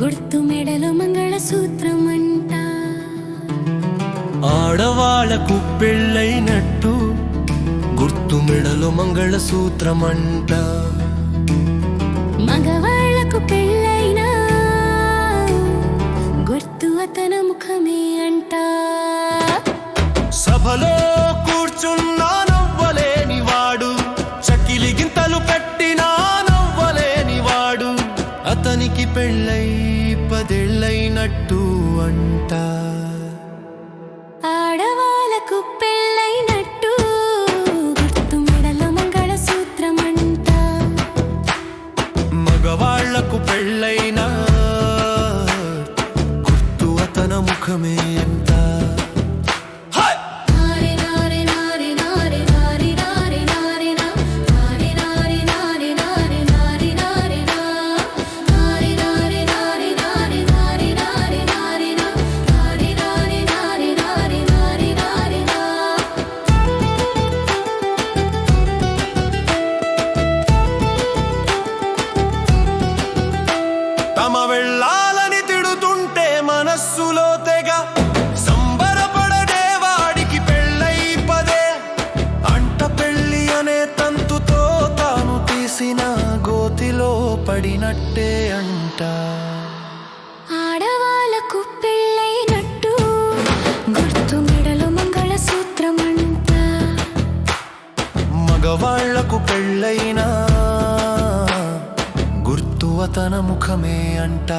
గుర్తు మెడలో మంగళసూత్రం అంట ఆడవాళ్ళకు పెళ్ళైనట్టు గుర్తు మెడలో మంగళసూత్రమంట. మగవాళ్ళకు పెళ్ళైనా గుర్తు అతని ముఖమే అంట సభలో కూర్చున్నా నవ్వలేని వాడు. చకిలి గింతలు పెట్టినా నవ్వలేని వాడు. అతనికి పెళ్ళై పదేళ్ళైనట్టు అంట. ఆడవాళ్ళకు పెళ్ళైనట్టు గుర్తు మెడలో మంగళసూత్రం అంట మగవాళ్ళకు పెళ్ళైనా గుర్తు అతన ముఖమే. మనస్సులో తెగ సంబరపడడే వాడికి పెళ్ళై పదే. అంట పెళ్ళి అనే తంతుతో తాను తీసిన గోతిలో పడినట్టే అంట. ఆడవాళ్ళకు పెళ్ళైనట్టు గుర్తు మెడలో మంగళసూత్రం అంట మగవాళ్ళకు పెళ్ళైనా గుర్తు అతన ముఖమే అంట.